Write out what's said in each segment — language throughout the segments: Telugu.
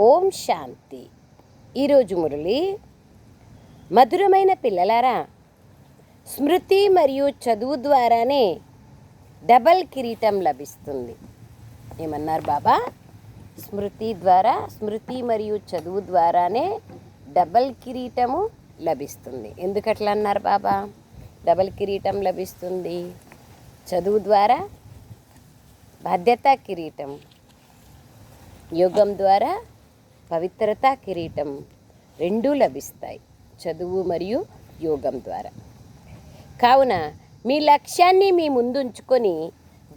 ఓం శాంతి. ఈరోజు మురళి మధురమైన పిల్లలారా స్మృతి మరియు చదువు ద్వారానే డబల్ కిరీటం లభిస్తుంది. ఏమన్నారు బాబా? స్మృతి ద్వారా స్మృతి మరియు చదువు ద్వారానే డబల్ కిరీటము లభిస్తుంది. ఎందుకట్లా అన్నారు బాబా? డబల్ కిరీటం లభిస్తుంది. చదువు ద్వారా బాధ్యత కిరీటం. యోగం ద్వారా పవిత్రత కిరీటం రెండూ లభిస్తాయి చదువు మరియు యోగం ద్వారా. కావున మీ లక్ష్యాన్ని మీ ముందుంచుకొని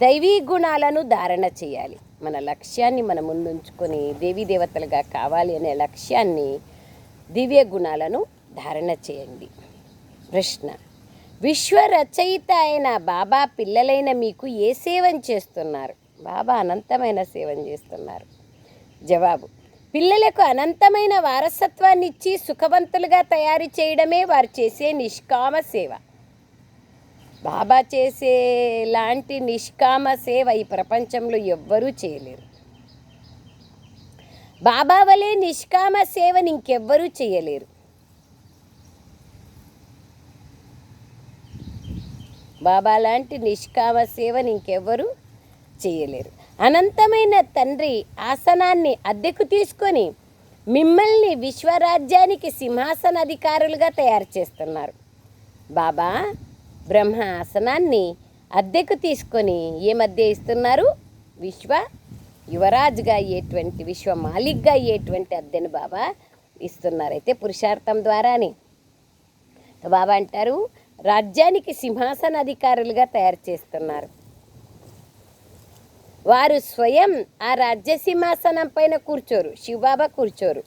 దైవీ గుణాలను ధారణ చేయాలి. మన లక్ష్యాన్ని మన ముందుంచుకొని దేవీ దేవతలుగా కావాలి అనే లక్ష్యాన్ని దివ్య గుణాలను ధారణ చేయండి. ప్రశ్న విశ్వ రచయిత అయిన బాబా పిల్లలైన మీకు ఏ సేవం చేస్తున్నారు? బాబా అనంతమైన సేవం చేస్తున్నారు. జవాబు పిల్లలకు అనంతమైన వారసత్వాన్ని ఇచ్చి సుఖవంతులుగా తయారు చేయడమే వారు చేసే నిష్కామ సేవ. బాబా చేసే లాంటి నిష్కామ సేవ ఈ ప్రపంచంలో ఎవ్వరూ చేయలేరు. బాబా వలె నిష్కామ సేవని ఇంకెవ్వరూ చేయలేరు. బాబా లాంటి నిష్కామ సేవని ఇంకెవ్వరూ చేయలేరు. అనంతమైన తండ్రి ఆసనాన్ని అద్దెకు తీసుకొని మిమ్మల్ని విశ్వరాజ్యానికి సింహాసన అధికారులుగా తయారు చేస్తున్నారు. బాబా బ్రహ్మ ఆసనాన్ని అద్దెకు తీసుకొని ఏ మధ్య ఇస్తున్నారు? విశ్వ యువరాజుగా అయ్యేటువంటి విశ్వ మాలిక్గా అయ్యేటువంటి అద్దెను బాబా ఇస్తున్నారు. అయితే పురుషార్థం ద్వారానే. బాబా అంటారు రాజ్యానికి సింహాసన అధికారులుగా తయారు చేస్తున్నారు. వారు స్వయం ఆ రాజ్య సింహాసనం పైన కూర్చోరు శివబాబా కూర్చోరు.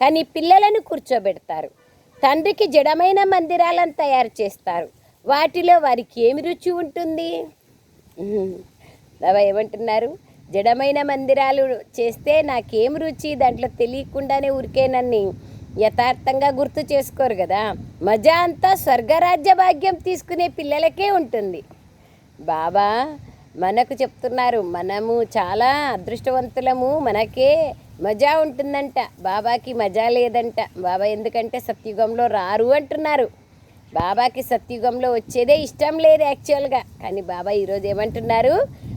కానీ పిల్లలను కూర్చోబెడతారు. తండ్రికి జడమైన మందిరాలను తయారు చేస్తారు. వాటిలో వారికి ఏమి రుచి ఉంటుంది? బాబా ఏమంటున్నారు? జడమైన మందిరాలు చేస్తే నాకేం రుచి? దాంట్లో తెలియకుండానే ఊరికేనని యథార్థంగా గుర్తు చేసుకోరు కదా. మజా అంతా స్వర్గరాజ్య భాగ్యం తీసుకునే పిల్లలకే ఉంటుంది. బాబా మనకు చెప్తున్నారు మనము చాలా అదృష్టవంతులము మనకే మజా ఉంటుందంట బాబాకి మజా లేదంట. బాబా ఎందుకంటే సత్యుగంలో రారు అంటున్నారు. బాబాకి సత్యుగంలో వచ్చేదే ఇష్టం లేదు యాక్చువల్గా. కానీ బాబా ఈరోజు ఏమంటున్నారు?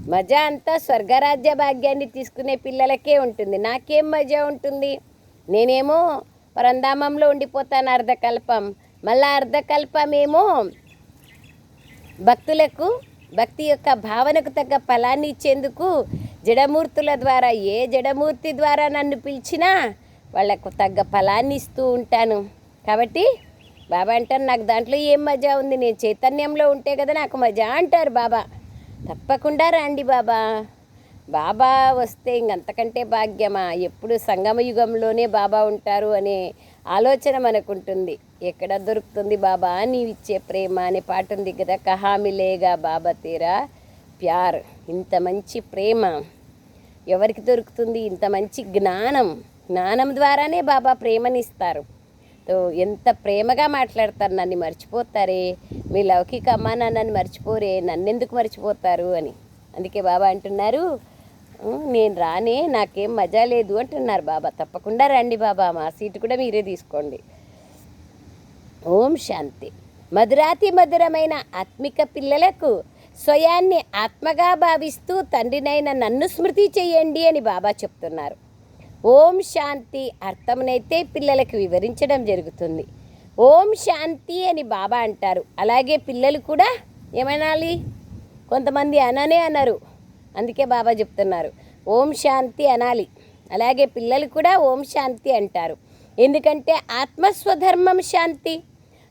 మజా అంతా స్వర్గరాజ్య భాగ్యాన్ని తీసుకునే పిల్లలకే ఉంటుంది. నాకేం మజా ఉంటుంది? నేనేమో పరంధామంలో ఉండిపోతాను అర్ధకల్పం. మళ్ళా అర్ధకల్పమేమో భక్తులకు భక్తి యొక్క భావనకు తగ్గ ఫలాన్ని ఇచ్చేందుకు జడమూర్తుల ద్వారా ఏ జడమూర్తి ద్వారా నన్ను పిలిచినా వాళ్ళకు తగ్గ ఫలాన్ని ఇస్తూ ఉంటాను. కాబట్టి బాబా అంటారు నాకు దాంట్లో ఏం మజా ఉంది? నేను చైతన్యంలో ఉంటే కదా నాకు మజా అంటారు బాబా. తప్పకుండా రండి బాబా. బాబా వస్తే ఇంకంతకంటే భాగ్యమా? ఎప్పుడు సంగమ యుగంలోనే బాబా ఉంటారు అనే ఆలోచన మనకుంటుంది. ఎక్కడ దొరుకుతుంది బాబా? నీవిచ్చే ప్రేమ అనే పాట ఉంది కదా కహా మిలేగా బాబా తీరా? ప్యార్ ఇంత మంచి ప్రేమ. ఎవరికి దొరుకుతుంది? ఇంత మంచి జ్ఞానం. జ్ఞానం ద్వారానే బాబా ప్రేమనిస్తారు. ఎంత ప్రేమగా మాట్లాడతారు నన్ను మర్చిపోతారే? మీ లౌకిక అమ్మా నన్ను మర్చిపోరే? నన్నెందుకు మర్చిపోతారు అని. అందుకే బాబా అంటున్నారు నేను రానే నాకేం మజా లేదు అంటున్నారు బాబా. తప్పకుండా రండి బాబా మా సీటు కూడా మీరే తీసుకోండి. ఓం శాంతి. మధురాతి మధురమైన ఆత్మిక పిల్లలకు స్వయాన్ని ఆత్మగా భావిస్తూ తండ్రినైన నన్ను స్మృతి చేయండి అని బాబా చెప్తున్నారు. ఓం శాంతి అర్థమునైతే పిల్లలకు వివరించడం జరుగుతుంది. ఓం శాంతి అని బాబా అంటారు. అలాగే పిల్లలు కూడా ఏమనాలి? కొంతమంది అననే అన్నారు అందుకే బాబా చెప్తున్నారు. ఓం శాంతి అనాలి. అలాగే పిల్లలు కూడా ఓం శాంతి అంటారు. ఎందుకంటే ఆత్మస్వధర్మం శాంతి.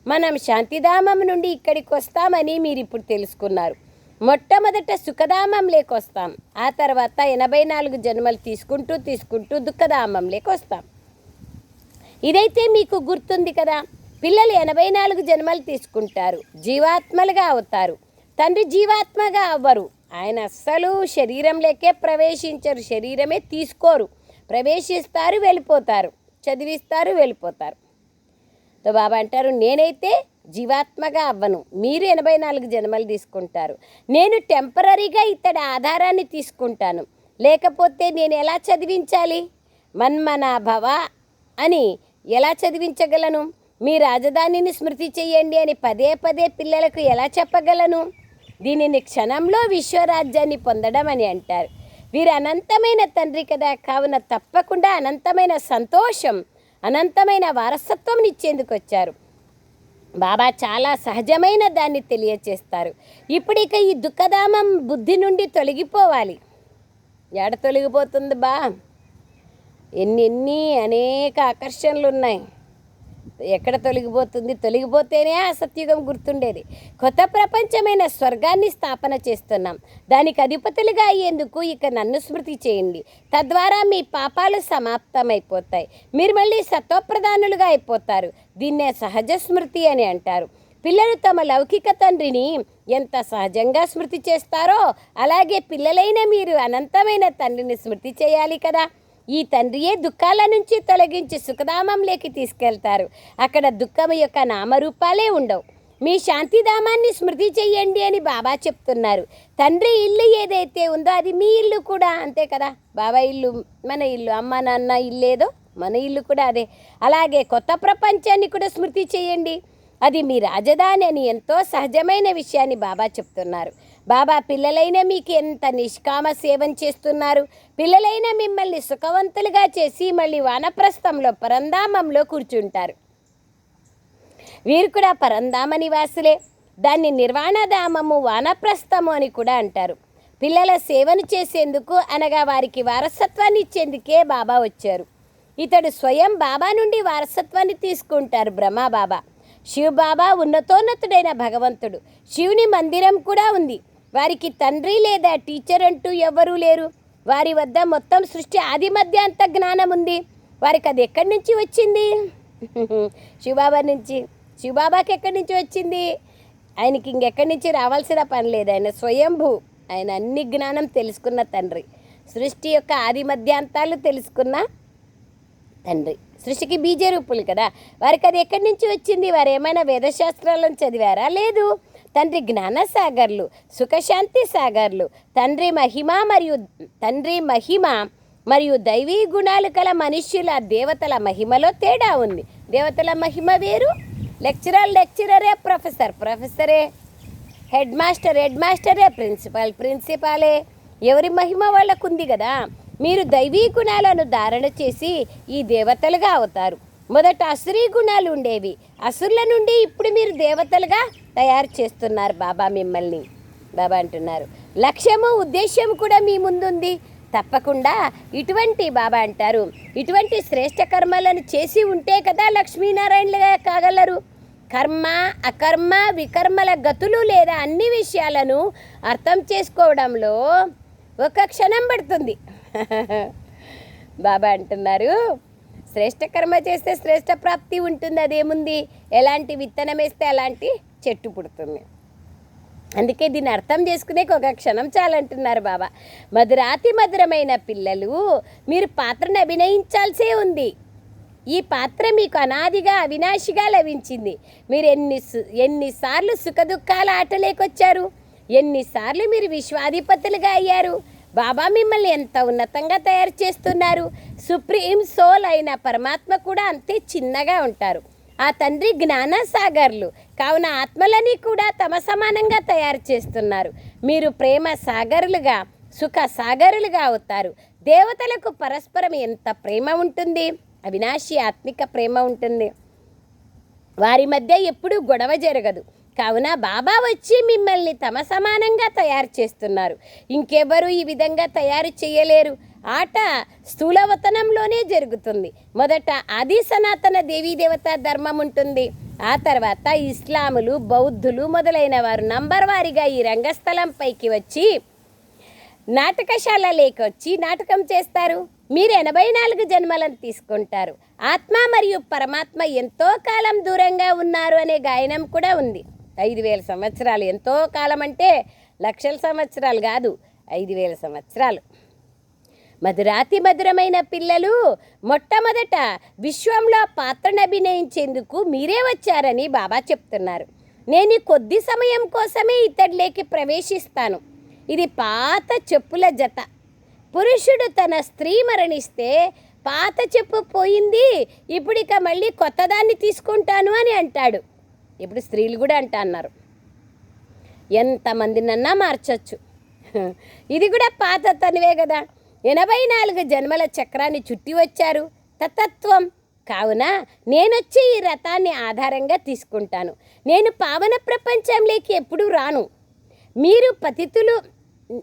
మనం శాంతిధామం నుండి ఇక్కడికి వస్తామని మీరు ఇప్పుడు తెలుసుకున్నారు. మొట్టమొదట సుఖధామం లేకొస్తాం ఆ తర్వాత ఎనభై నాలుగు జన్మలు తీసుకుంటూ తీసుకుంటూ దుఃఖధామం లేకొస్తాం ఇదైతే మీకు గుర్తుంది కదా? పిల్లలు ఎనభై నాలుగు జన్మలు తీసుకుంటారు. జీవాత్మలుగా అవుతారు. తండ్రి జీవాత్మగా అవ్వరు. ఆయన అస్సలు శరీరంలోకే ప్రవేశించరు. శరీరమే తీసుకోరు. ప్రవేశిస్తారు వెళ్ళిపోతారు. చదివిస్తారు వెళ్ళిపోతారు. బాబా అంటారు నేనైతే జీవాత్మగా అవ్వను. మీరు ఎనభై నాలుగు జన్మలు తీసుకుంటారు. నేను టెంపరీగా ఇతడి ఆధారాన్ని తీసుకుంటాను. లేకపోతే నేను ఎలా చదివించాలి? మన్మనాభవ అని ఎలా చదివించగలను? మీ రాజధానిని స్మృతి చెయ్యండి అని పదే పదే పిల్లలకు ఎలా చెప్పగలను? దీనిని క్షణంలో విశ్వరాజ్యాన్ని పొందడం అని అంటారు. వీరు అనంతమైన తండ్రి కదా కావున తప్పకుండా అనంతమైన సంతోషం అనంతమైన వారసత్వం ఇచ్చేందుకు వచ్చారు. బాబా చాలా సహజమైన దాన్ని తెలియచేస్తారు. ఇప్పుడిక ఈ దుఃఖధామం బుద్ధి నుండి తొలగిపోవాలి. ఎడ తొలగిపోతుంది బా? ఎన్ని ఎన్ని అనేక ఆకర్షణలు ఉన్నాయి ఎక్కడ తొలగిపోతుంది? తొలగిపోతేనే ఆ సత్యుగం గుర్తుండేది. కొత్త ప్రపంచమైన స్వర్గాన్ని స్థాపన చేస్తున్నాం. దానికి అధిపతులుగా అయ్యేందుకు ఇక నన్ను స్మృతి చేయండి. తద్వారా మీ పాపాలు సమాప్తమైపోతాయి. మీరు మళ్ళీ సత్వప్రధానులుగా అయిపోతారు. దీన్నే సహజ స్మృతి అని అంటారు. పిల్లలు తమ లౌకిక తండ్రిని ఎంత సహజంగా స్మృతి చేస్తారో అలాగే పిల్లలైన మీరు అనంతమైన తండ్రిని స్మృతి చేయాలి కదా. ఈ తండ్రియే దుఃఖాల నుంచి తొలగించి సుఖధామంలోకి తీసుకెళ్తారు. అక్కడ దుఃఖం యొక్క నామరూపాలే ఉండవు. మీ శాంతిధామాన్ని స్మృతి చెయ్యండి అని బాబా చెప్తున్నారు. తండ్రి ఇల్లు ఏదైతే ఉందో అది మీ ఇల్లు కూడా అంతే కదా? బాబా ఇల్లు మన ఇల్లు అమ్మ నాన్న ఇల్లేదో మన ఇల్లు కూడా అదే. అలాగే కొత్త ప్రపంచాన్ని కూడా స్మృతి చేయండి అది మీ రాజధాని అని ఎంతో సహజమైన విషయాన్ని బాబా చెప్తున్నారు. బాబా పిల్లలైన మీకు ఎంత నిష్కామ సేవం చేస్తున్నారు? పిల్లలైన మిమ్మల్ని సుఖవంతులుగా చేసి మళ్ళీ వానప్రస్థంలో పరంధామంలో కూర్చుంటారు. వీరు కూడా పరంధామ నివాసులే. దాన్ని నిర్వాణధామము వానప్రస్థము అని కూడా అంటారు. పిల్లల సేవను చేసేందుకు అనగా వారికి వారసత్వాన్ని ఇచ్చేందుకే బాబా వచ్చారు. ఇతడు స్వయం బాబా నుండి వారసత్వాన్ని తీసుకుంటారు బ్రహ్మ శివబాబా ఉన్నతోన్నతుడైన భగవంతుడు. శివుని మందిరం కూడా ఉంది. వారికి తండ్రి లేదా టీచర్ అంటూ ఎవ్వరూ లేరు. వారి వద్ద మొత్తం సృష్టి ఆది మధ్యాంత జ్ఞానం ఉంది. వారికి అది ఎక్కడి నుంచి వచ్చింది? శివబాబా నుంచి. శివబాబాకి ఎక్కడి నుంచి వచ్చింది? ఆయనకి ఇంకెక్కడి నుంచి రావాల్సిన పని లేదు. ఆయన స్వయంభూ. ఆయన అన్ని జ్ఞానం తెలుసుకున్న తండ్రి. సృష్టి యొక్క ఆది మధ్యాంతాలు తెలుసుకున్న తండ్రి. సృష్టికి బీజరూపులు కదా. వారికి అది ఎక్కడి నుంచి వచ్చింది? వారు ఏమైనా వేదశాస్త్రాలను చదివారా? లేదు. తండ్రి జ్ఞాన సాగర్లు సుఖశాంతి సాగర్లు తండ్రి మహిమ మరియు తండ్రి మహిమ మరియు దైవీ గుణాలు కల మనుష్యుల దేవతల మహిమలో తేడా ఉంది. దేవతల మహిమ వేరు. లెక్చరర్ లెక్చరరే ప్రొఫెసర్ ప్రొఫెసరే హెడ్ మాస్టర్ హెడ్ మాస్టరే ప్రిన్సిపాల్ ప్రిన్సిపాలే. ఎవరి మహిమ వాళ్ళకుంది కదా? మీరు దైవీ గుణాలను ధారణ చేసి ఈ దేవతలుగా అవుతారు. మొదట అసురీ గుణాలు ఉండేవి. అసురుల నుండి ఇప్పుడు మీరు దేవతలుగా తయారు చేస్తున్నారు బాబా మిమ్మల్ని. బాబా అంటున్నారు. లక్ష్యము ఉద్దేశ్యం కూడా మీ ముందుంది. తప్పకుండా ఇటువంటి బాబా అంటారు. ఇటువంటి శ్రేష్ట కర్మలను చేసి ఉంటే కదా లక్ష్మీనారాయణలుగా కాగలరు. కర్మ అకర్మ వికర్మల గతులు లేదా అన్ని విషయాలను అర్థం చేసుకోవడంలో ఒక క్షణం పడుతుంది. బాబా అంటున్నారు. శ్రేష్ట కర్మ చేస్తే శ్రేష్ట ప్రాప్తి ఉంటుంది అదేముంది? ఎలాంటి విత్తనం వేస్తే అలాంటి చెట్టు పుడుతుంది. అందుకే దీన్ని అర్థం చేసుకునే ఒక క్షణం చాలంటున్నారు బాబా. మధురాతి మధురమైన పిల్లలు మీరు పాత్రను అభినయించాల్సే ఉంది. ఈ పాత్ర మీకు అనాదిగా అవినాశిగా లభించింది. మీరు ఎన్ని సు- ఎన్నిసార్లు సుఖదుఖాల ఆటలేకొచ్చారు? ఎన్నిసార్లు మీరు విశ్వాధిపతులుగా అయ్యారు? బాబా మిమ్మల్ని ఎంత ఉన్నతంగా తయారు చేస్తున్నారు. సుప్రీం సోల్ అయిన పరమాత్మ కూడా అంతే చిన్నగా ఉంటారు. ఆ తండ్రి జ్ఞానసాగర్లు కావున ఆత్మలని కూడా తమ సమానంగా తయారు చేస్తున్నారు. మీరు ప్రేమ సాగరులుగా సుఖ సాగరులుగా అవుతారు. దేవతలకు పరస్పరం ఎంత ప్రేమ ఉంటుంది? అవినాశి ఆత్మిక ప్రేమ ఉంటుంది. వారి మధ్య ఎప్పుడూ గొడవ జరగదు. కావున బాబా వచ్చి మిమ్మల్ని తమ సమానంగా తయారు చేస్తున్నారు. ఇంకెవరూ ఈ విధంగా తయారు చేయలేరు. ఆట స్థూలవతనంలోనే జరుగుతుంది. మొదట ఆది సనాతన దేవీ దేవత ధర్మం ఉంటుంది. ఆ తర్వాత ఇస్లాములు బౌద్ధులు మొదలైన వారు నంబర్ వారిగా ఈ రంగస్థలంపైకి వచ్చి నాటకశాల లేకొచ్చి నాటకం చేస్తారు. మీరు ఎనభై నాలుగు జన్మలను తీసుకుంటారు. ఆత్మ మరియు పరమాత్మ ఎంతో కాలం దూరంగా ఉన్నారు అనే గాయనం కూడా ఉంది. ఐదు వేల సంవత్సరాలు. ఎంతో కాలం అంటే లక్షల సంవత్సరాలు కాదు ఐదు వేల సంవత్సరాలు. మధురాతి మధురమైన పిల్లలు మొట్టమొదట విశ్వంలో పాత్రను అభినయించేందుకు మీరే వచ్చారని బాబా చెప్తున్నారు. నేను కొద్ది సమయం కోసమే ఇతడిలోకి ప్రవేశిస్తాను. ఇది పాత చెప్పుల జత. పురుషుడు తన స్త్రీ మరణిస్తే పాత చెప్పు పోయింది ఇప్పుడిక మళ్ళీ కొత్తదాన్ని తీసుకుంటాను అని అంటాడు. ఇప్పుడు స్త్రీలు కూడా అంటా అన్నారు. ఎంతమందినన్నా మార్చచ్చు. ఇది కూడా పాత తనివే కదా. ఎనభై నాలుగు జన్మల చక్రాన్ని చుట్టి వచ్చారు. తతత్వం. కావున నేనొచ్చి ఈ రథాన్ని ఆధారంగా తీసుకుంటాను. నేను పావన ప్రపంచంలోకి ఎప్పుడూ రాను. మీరు పతితులు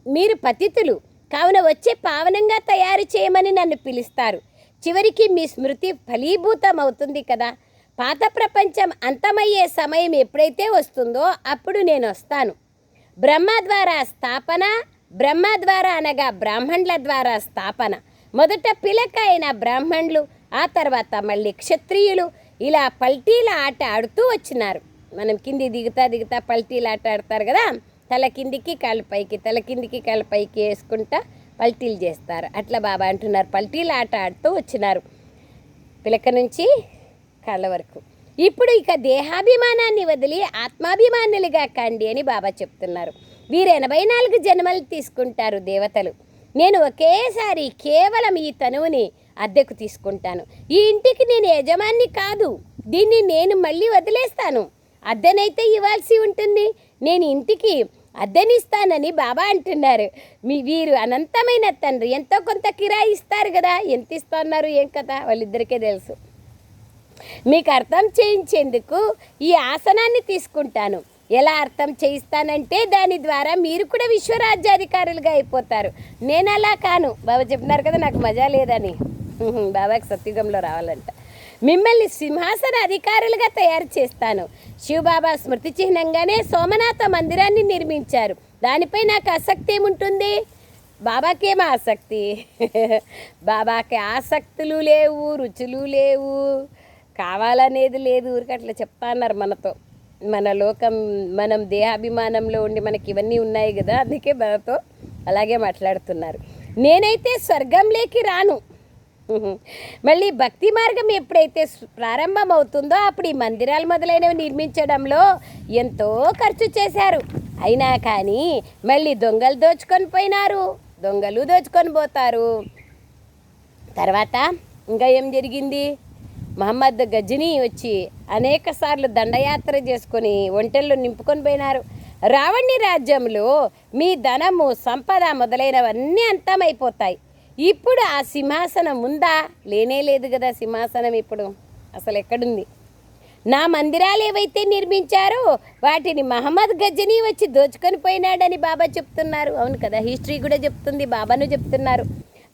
మీరు పతితులు. కావున వచ్చే పావనంగా తయారు చేయమని నన్ను పిలుస్తారు. చివరికి మీ స్మృతి ఫలీభూతం అవుతుంది కదా. పాత ప్రపంచం అంతమయ్యే సమయం ఎప్పుడైతే వస్తుందో అప్పుడు నేను వస్తాను. బ్రహ్మ ద్వారా స్థాపన బ్రహ్మ ద్వారా అనగా బ్రాహ్మణుల ద్వారా స్థాపన. మొదట పిలక అయిన బ్రాహ్మణులు ఆ తర్వాత మళ్ళీ క్షత్రియులు ఇలా పల్టీల ఆట ఆడుతూ వచ్చినారు. మనం కింది దిగుతా దిగుతా పల్టీల ఆట ఆడతారు కదా? తల కిందికి కాళ్ళు పైకి తల కిందికి కాళ్ళు పైకి వేసుకుంటా పల్టీలు చేస్తారు. అట్లా బాబా అంటున్నారు. పల్టీల ఆట ఆడుతూ వచ్చినారు. పిలక నుంచి కళ్ళ వరకు. ఇప్పుడు ఇక దేహాభిమానాన్ని వదిలి ఆత్మాభిమానులుగా కండి అని బాబా చెప్తున్నారు. వీరు ఎనభై నాలుగు జన్మలు తీసుకుంటారు దేవతలు. నేను ఒకేసారి కేవలం ఈ తనువుని అద్దెకు తీసుకుంటాను. ఈ ఇంటికి నేను యజమాన్ని కాదు. దీన్ని నేను మళ్ళీ వదిలేస్తాను. అద్దెనైతే ఇవ్వాల్సి ఉంటుంది. నేను ఇంటికి అద్దెనిస్తానని బాబా అంటున్నారు. మీ వీరు అనంతమైన తండ్రి. ఎంతో కొంత కిరాయి ఇస్తారు కదా? ఎంత ఇస్తున్నారు? ఏం కదా వాళ్ళిద్దరికే తెలుసు. మీకు అర్థం చేయించేందుకు ఈ ఆసనాన్ని తీసుకుంటాను. ఎలా అర్థం చేయిస్తానంటే దాని ద్వారా మీరు కూడా విశ్వరాజ్యాధికారులుగా అయిపోతారు. నేను అలా కాను. బాబా చెప్పినారు కదా నాకు మజా లేదని. బాబాకి సత్యుగంలో రావాలంట. మిమ్మల్ని సింహాసన అధికారులుగా తయారు చేస్తాను. శివబాబా స్మృతి చిహ్నంగానే సోమనాథ మందిరాన్ని నిర్మించారు. దానిపై నాకు ఆసక్తి ఏముంటుంది? బాబాకేమో ఆసక్తి? బాబాకి ఆసక్తులు లేవు రుచులు లేవు. కావాలనేది లేదు ఊరికి అట్లా చెప్తా అన్నారు మనతో. మన లోకం మనం దేహాభిమానంలో ఉండి మనకి ఇవన్నీ ఉన్నాయి కదా అందుకే మనతో అలాగే మాట్లాడుతున్నారు. నేనైతే స్వర్గంలోకి రాను. మళ్ళీ భక్తి మార్గం ఎప్పుడైతే ప్రారంభం ప్రారంభమవుతుందో అప్పుడు ఈ మందిరాలు మొదలైనవి నిర్మించడంలో ఎంతో ఖర్చు చేశారు. అయినా కానీ మళ్ళీ దొంగలు దోచుకొని పోయినారు. దొంగలు దోచుకొని పోతారు. తర్వాత ఇంకా ఏం జరిగింది? మహమ్మద్ గజనీ వచ్చి అనేక సార్లు దండయాత్ర చేసుకొని ఒంటెల్లో నింపుకొని పోయినారు. రావణి రాజ్యంలో మీ ధనము సంపద మొదలైనవన్నీ అంతమైపోతాయి. ఇప్పుడు ఆ సింహాసనం ఉందా? లేనే లేదు కదా సింహాసనం ఇప్పుడు. అసలు ఎక్కడుంది? నా మందిరాలు ఏవైతే నిర్మించారో వాటిని మహమ్మద్ గజనీ వచ్చి దోచుకొని పోయినాడని బాబా చెప్తున్నారు. అవును కదా హిస్టరీ కూడా చెప్తుంది బాబాను చెప్తున్నారు.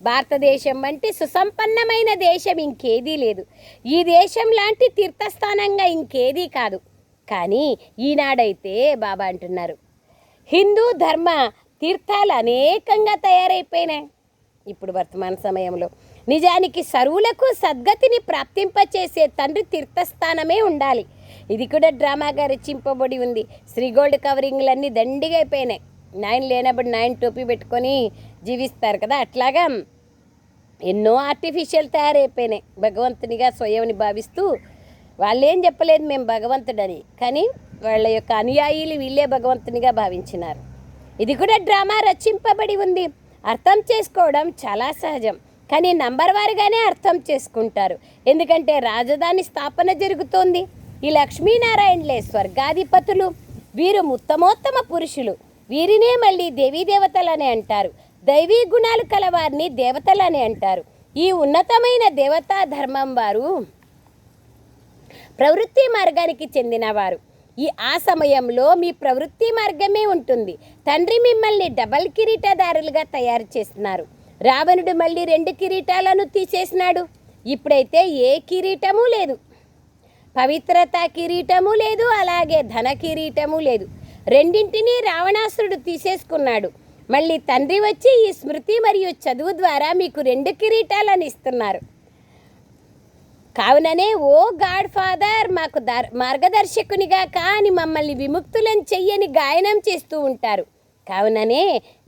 భారతదేశం వంటి సుసంపన్నమైన దేశం ఇంకేదీ లేదు. ఈ దేశం లాంటి తీర్థస్థానంగా ఇంకేదీ కాదు. కానీ ఈనాడైతే బాబా అంటున్నారు హిందూ ధర్మ తీర్థాలు అనేకంగా తయారైపోయినాయి. ఇప్పుడు వర్తమాన సమయంలో నిజానికి సరువులకు సద్గతిని ప్రాప్తింపచేసే తండ్రి తీర్థస్థానమే ఉండాలి. ఇది కూడా డ్రామాగా రచింపబడి ఉంది. శ్రీగోల్డ్ కవరింగ్లన్నీ దండిగా అయిపోయినాయి. నాయన లేనప్పుడు నాయన టోపీ పెట్టుకొని జీవిస్తారు కదా. అట్లాగా ఎన్నో ఆర్టిఫిషియల్ తయారైపోయినాయి. భగవంతునిగా స్వయంని భావిస్తూ వాళ్ళేం చెప్పలేదు మేము భగవంతుడని. కానీ వాళ్ళ యొక్క అనుయాయులు వీళ్ళే భగవంతునిగా భావించినారు. ఇది కూడా డ్రామా రచింపబడి ఉంది. అర్థం చేసుకోవడం చాలా సహజం. కానీ నంబర్ వారిగానే అర్థం చేసుకుంటారు. ఎందుకంటే రాజధాని స్థాపన జరుగుతోంది. ఈ లక్ష్మీనారాయణలే స్వర్గాధిపతులు. వీరు ఉత్తమోత్తమ పురుషులు. వీరినే మళ్ళీ దేవీ దేవతలని అంటారు. దైవీ గుణాలు కలవారిని దేవతలని అంటారు. ఈ ఉన్నతమైన దేవతా ధర్మం వారు ప్రవృత్తి మార్గానికి చెందినవారు. ఈ ఆ సమయంలో మీ ప్రవృత్తి మార్గమే ఉంటుంది. తండ్రి మిమ్మల్ని డబల్ కిరీటదారులుగా తయారు చేస్తున్నారు. రావణుడు మళ్ళీ రెండు కిరీటాలను తీసేసినాడు. ఇప్పుడైతే ఏ కిరీటము లేదు. పవిత్రత కిరీటము లేదు అలాగే ధన కిరీటము లేదు. రెండింటినీ రావణాసురుడు తీసేసుకున్నాడు. మళ్ళీ తండ్రి వచ్చి ఈ స్మృతి మరియు చదువు ద్వారా మీకు రెండు కిరీటాలను ఇస్తున్నారు. కావుననే ఓ గాడ్ ఫాదర్ మాకు దర్ మార్గదర్శకునిగా కాని మమ్మల్ని విముక్తులను చెయ్యని గాయనం చేస్తూ ఉంటారు. కావుననే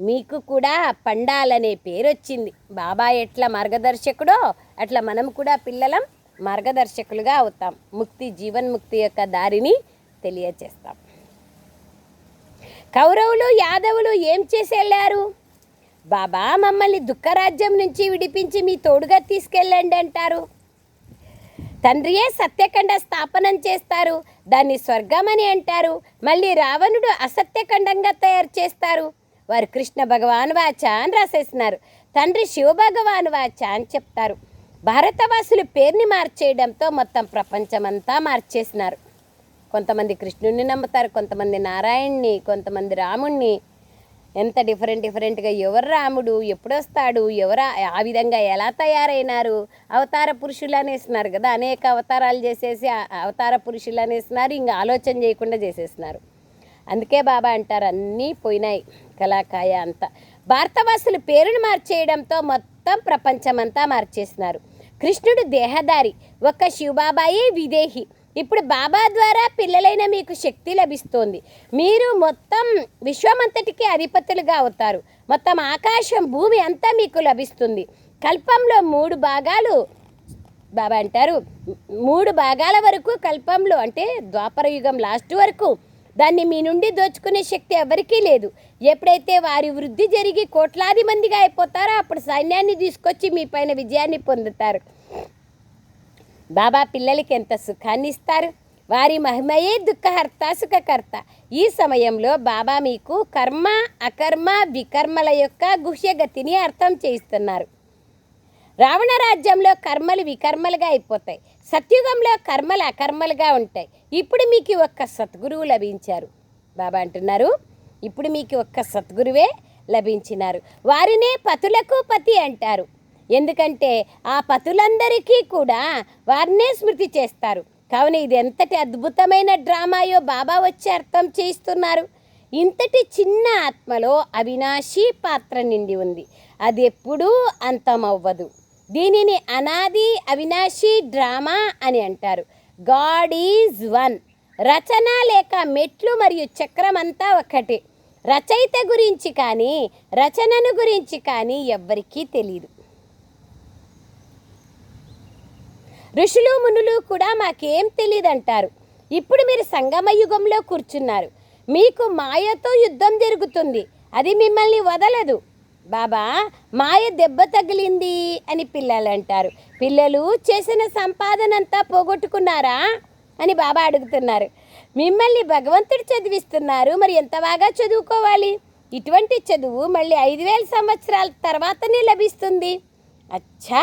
మీకు కూడా పండాలనే పేరు వచ్చింది బాబా ఎట్లా మార్గదర్శకుడో అట్లా మనం కూడా పిల్లలం మార్గదర్శకులుగా అవుతాం. ముక్తి జీవన్ముక్తి యొక్క దారిని తెలియచేస్తాం. కౌరవులు యాదవులు ఏం చేసి వెళ్ళారు బాబా మమ్మల్ని దుఃఖరాజ్యం నుంచి విడిపించి మీ తోడుగా తీసుకెళ్ళండి అంటారు. తండ్రియే సత్యఖండ స్థాపనం చేస్తారు. దాన్ని స్వర్గమని అంటారు. మళ్ళీ రావణుడు అసత్యఖండంగా తయారు చేస్తారు. వారు కృష్ణ భగవాన్ వాచ అని రాసేసినారు తండ్రి శివభగవాన్ వాచ అని చెప్తారు. భారతవాసులు పేరుని మార్చేయడంతో మొత్తం ప్రపంచమంతా మార్చేసినారు. కొంతమంది కృష్ణుడిని నమ్ముతారు కొంతమంది నారాయణ్ణి కొంతమంది రాముణ్ణి. ఎంత డిఫరెంట్ డిఫరెంట్గా ఎవరు రాముడు ఎప్పుడొస్తాడు ఎవరు ఆ- విధంగా ఎలా తయారైనారు అవతార పురుషులు అనేస్తున్నారు కదా అనేక అవతారాలు చేసేసి అవతార పురుషులు అనేస్తున్నారు ఇంకా ఆలోచన చేయకుండా చేసేస్తున్నారు. అందుకే బాబా అంటారు అన్నీ పోయినాయి కళాకాయ అంతా. భారతవాసులు పేరును మార్చేయడంతో మొత్తం ప్రపంచమంతా మార్చేసినారు కృష్ణుడు దేహదారి ఒక్క శివబాబాయే విదేహి. ఇప్పుడు బాబా ద్వారా పిల్లలైన మీకు శక్తి లభిస్తోంది. మీరు మొత్తం విశ్వమంతటికి అధిపతులుగా అవుతారు. మొత్తం ఆకాశం భూమి అంతా మీకు లభిస్తుంది. కల్పంలో మూడు భాగాలు బాబా అంటారు. మూడు భాగాల వరకు కల్పంలో అంటే ద్వాపర యుగం లాస్ట్ వరకు. దాన్ని మీ నుండి దోచుకునే శక్తి ఎవరికీ లేదు. ఎప్పుడైతే వారి వృద్ధి జరిగి కోట్లాది మందిగా అయిపోతారో అప్పుడు సైన్యాన్ని తీసుకొచ్చి మీ పైన విజయాన్ని పొందుతారు. బాబా పిల్లలకి ఎంత సుఖాన్ని ఇస్తారు? వారి మహిమయే దుఃఖహర్త సుఖకర్త. ఈ సమయంలో బాబా మీకు కర్మ అకర్మ వికర్మల యొక్క గుహ్యగతిని అర్థం చేయిస్తున్నారు. రావణ రాజ్యంలో కర్మలు వికర్మలుగా అయిపోతాయి. సత్యుగంలో కర్మలు అకర్మలుగా ఉంటాయి. ఇప్పుడు మీకు ఒక్క సద్గురువు లభించారు. బాబా అంటున్నారు ఇప్పుడు మీకు ఒక్క సద్గురువే లభించినారు. వారినే పతులకు పతి అంటారు. ఎందుకంటే ఆ పతులందరికీ కూడా వారినే స్మృతి చేస్తారు. కావున ఇది ఎంతటి అద్భుతమైన డ్రామాయో బాబా వచ్చి అర్థం చేయిస్తున్నారు. ఇంతటి చిన్న ఆత్మలో అవినాశీ పాత్ర నిండి ఉంది. అది ఎప్పుడూ అంతమవ్వదు. దీనిని అనాది అవినాశీ డ్రామా అని అంటారు. God is one. రచన లేక మెట్లు మరియు చక్రం అంతా ఒకటే రచయిత గురించి కానీ రచనను గురించి కానీ ఎవ్వరికీ తెలియదు ఋషులు మునులు కూడా మాకేం తెలియదంటారు ఇప్పుడు మీరు సంగమ యుగంలో కూర్చున్నారు. మీకు మాయతో యుద్ధం జరుగుతుంది. అది మిమ్మల్ని వదలదు. బాబా మాయ దెబ్బ తగిలింది అని పిల్లలు అంటారు పిల్లలు చేసిన సంపాదన అంతా పోగొట్టుకున్నారా అని బాబా అడుగుతున్నారు. మిమ్మల్ని భగవంతుడు చదివిస్తున్నారు. మరి ఎంత బాగా చదువుకోవాలి? ఇటువంటి చదువు మళ్ళీ ఐదు వేల సంవత్సరాల తర్వాతనే లభిస్తుంది. అచ్చా!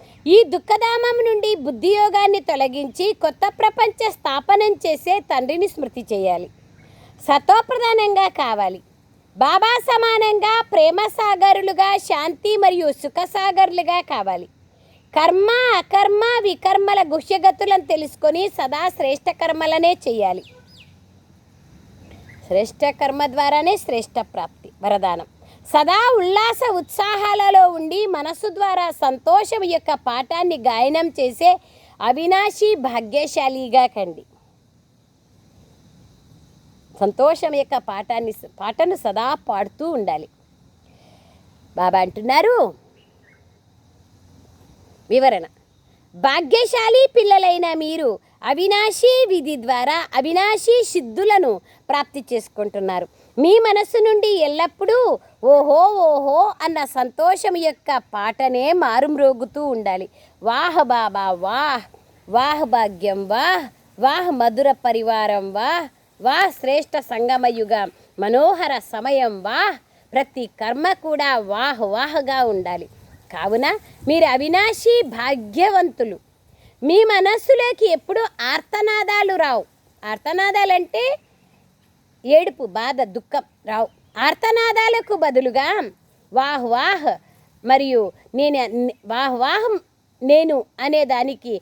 ఈ దుఃఖధామం నుండి బుద్ధియోగాన్ని తొలగించి కొత్త ప్రపంచ స్థాపనం చేసే తండ్రిని స్మృతి చేయాలి. సతోప్రధానంగా కావాలి. బాబా సమానంగా ప్రేమ సాగరులుగా శాంతి మరియు సుఖసాగరులుగా కావాలి. కర్మ అకర్మ వికర్మల గుహ్యగతులను తెలుసుకొని సదా శ్రేష్ట కర్మలనే చేయాలి. శ్రేష్ట కర్మ ద్వారానే శ్రేష్ట ప్రాప్తి వరదానం. సదా ఉల్లాస ఉత్సాహాలలో ఉండి మనస్సు ద్వారా సంతోషం యొక్క పాఠాన్ని గాయనం చేసే అవినాశి భాగ్యశాలిగా కండి. సంతోషం యొక్క పాఠాన్ని పాటను సదా పాడుతూ ఉండాలి. బాబా అంటున్నారు వివరణ. భాగ్యశాలి పిల్లలైన మీరు అవినాశీ విధి ద్వారా అవినాశీ సిద్ధులను ప్రాప్తి చేసుకుంటున్నారు. మీ మనస్సు నుండి ఎల్లప్పుడూ ఓహో ఓహో అన్న సంతోషం యొక్క పాటనే మారుమ్రోగుతూ ఉండాలి. వాహ్ బాబా వాహ్! వాహ్ భాగ్యం వాహ్! వాహ్ మధుర పరివారం వాహ్! వాహ్ శ్రేష్ఠ సంగమయుగ మనోహర సమయం వాహ్! ప్రతి కర్మ కూడా వాహ్! వాహ్గా ఉండాలి. కావున మీరు అవినాశీ భాగ్యవంతులు. మీ మనస్సులోకి ఎప్పుడూ ఆర్తనాదాలు రావు. ఆర్తనాదాలంటే ఏడుపు బాధ దుఃఖం రావు. ఆర్తనాదాలకు బదులుగా వాహ్ వాహ్ మరియు నేను వాహ్ వాహ్ నేను అనే దానికి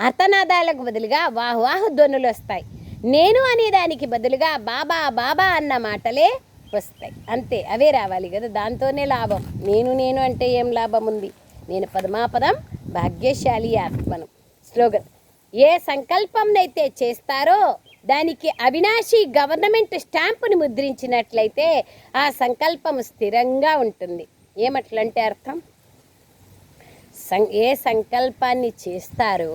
అర్థనాదాలకు బదులుగా వాహ్ వాహ్ ధ్వనులు వస్తాయి. నేను అనే దానికి బదులుగా బాబా బాబా అన్న మాటలే వస్తాయి. అంతే అవే రావాలి కదా. దాంతోనే లాభం. నేను నేను అంటే ఏం లాభం ఉంది? నేను పదమాపదం భాగ్యశాలి ఆత్మను. స్లోగన్ ఏ సంకల్పంనైతే చేస్తారో దానికి అవినాశి గవర్నమెంట్ స్టాంపుని ముద్రించినట్లయితే ఆ సంకల్పం స్థిరంగా ఉంటుంది. ఏమట్లంటే అర్థం? సం ఏ సంకల్పాన్ని చేస్తారో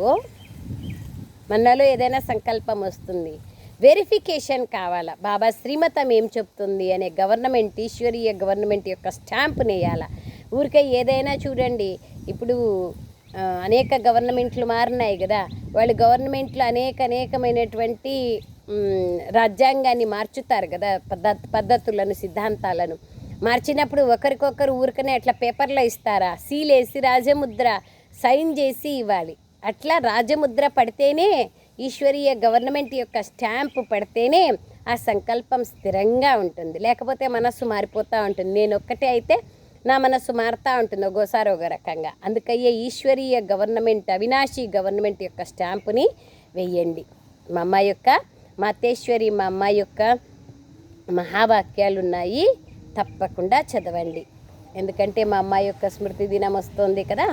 మనలో ఏదైనా సంకల్పం వస్తుంది. వెరిఫికేషన్ కావాలా? బాబా శ్రీమతం ఏం చెప్తుంది అనే గవర్నమెంట్ ఈశ్వరీయ గవర్నమెంట్ యొక్క స్టాంప్ నేయాల ఊరికే ఏదైనా చూడండి. ఇప్పుడు అనేక గవర్నమెంట్లు మారినాయి కదా. వాళ్ళు గవర్నమెంట్లు అనేక అనేకమైనటువంటి రాజ్యాంగాన్ని మార్చుతారు కదా పద్ధత్ పద్ధతులను సిద్ధాంతాలను. మార్చినప్పుడు ఒకరికొకరు ఊరికనే అట్లా పేపర్లో ఇస్తారా? సీలేసి రాజముద్ర సైన్ చేసి ఇవ్వాలి. అట్లా రాజముద్ర పడితేనే ఈశ్వరీయ గవర్నమెంట్ యొక్క స్టాంపు పడితేనే ఆ సంకల్పం స్థిరంగా ఉంటుంది. లేకపోతే మనస్సు మారిపోతూ ఉంటుంది. నేను ఒక్కటే అయితే నా మనసు మారుతూ ఉంటుంది ఒక్కోసారి ఒక రకంగా. అందుకయ్యే ఈశ్వరీయ గవర్నమెంట్ అవినాశి గవర్నమెంట్ యొక్క స్టాంపుని వెయ్యండి. మా అమ్మ యొక్క మాతేశ్వరి మా అమ్మ యొక్క మహావాక్యాలు ఉన్నాయి తప్పకుండా చదవండి. ఎందుకంటే మా అమ్మాయి యొక్క స్మృతి దినం వస్తుంది కదా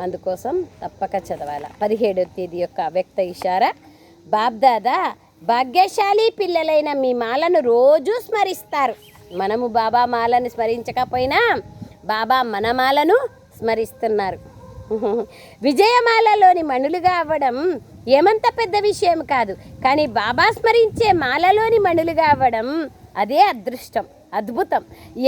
అందుకోసం తప్పక చదవాల. పదిహేడవ తేదీ యొక్క వ్యక్త ఇషారా బాబ్దాదా భాగ్యశాలి పిల్లలైన మీ మాలను రోజు స్మరిస్తారు. మనము బాబా మాలను స్మరించకపోయినా బాబా మనమాలను స్మరిస్తున్నారు. విజయమాలలోని మణులుగా అవ్వడం ఏమంత పెద్ద విషయం కాదు కానీ బాబా స్మరించే మాలలోని మణులుగా అవ్వడం అదే అదృష్టం అద్భుతం.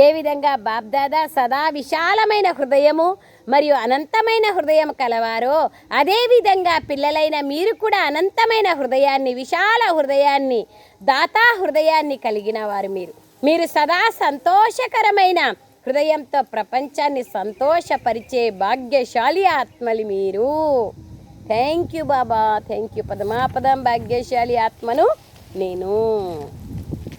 ఏ విధంగా బాబ్దాదా సదా విశాలమైన హృదయము మరియు అనంతమైన హృదయం కలవారో అదే విధంగా పిల్లలైన మీరు కూడా అనంతమైన హృదయాన్ని విశాల హృదయాన్ని దాతా హృదయాన్ని కలిగిన వారు మీరు. మీరు సదా సంతోషకరమైన హృదయంతో ప్రపంచాన్ని సంతోషపరిచే భాగ్యశాలి ఆత్మలు మీరు. Thank you Baba. Thank you పదమాపదం భాగ్యశాలి ఆత్మను నేను.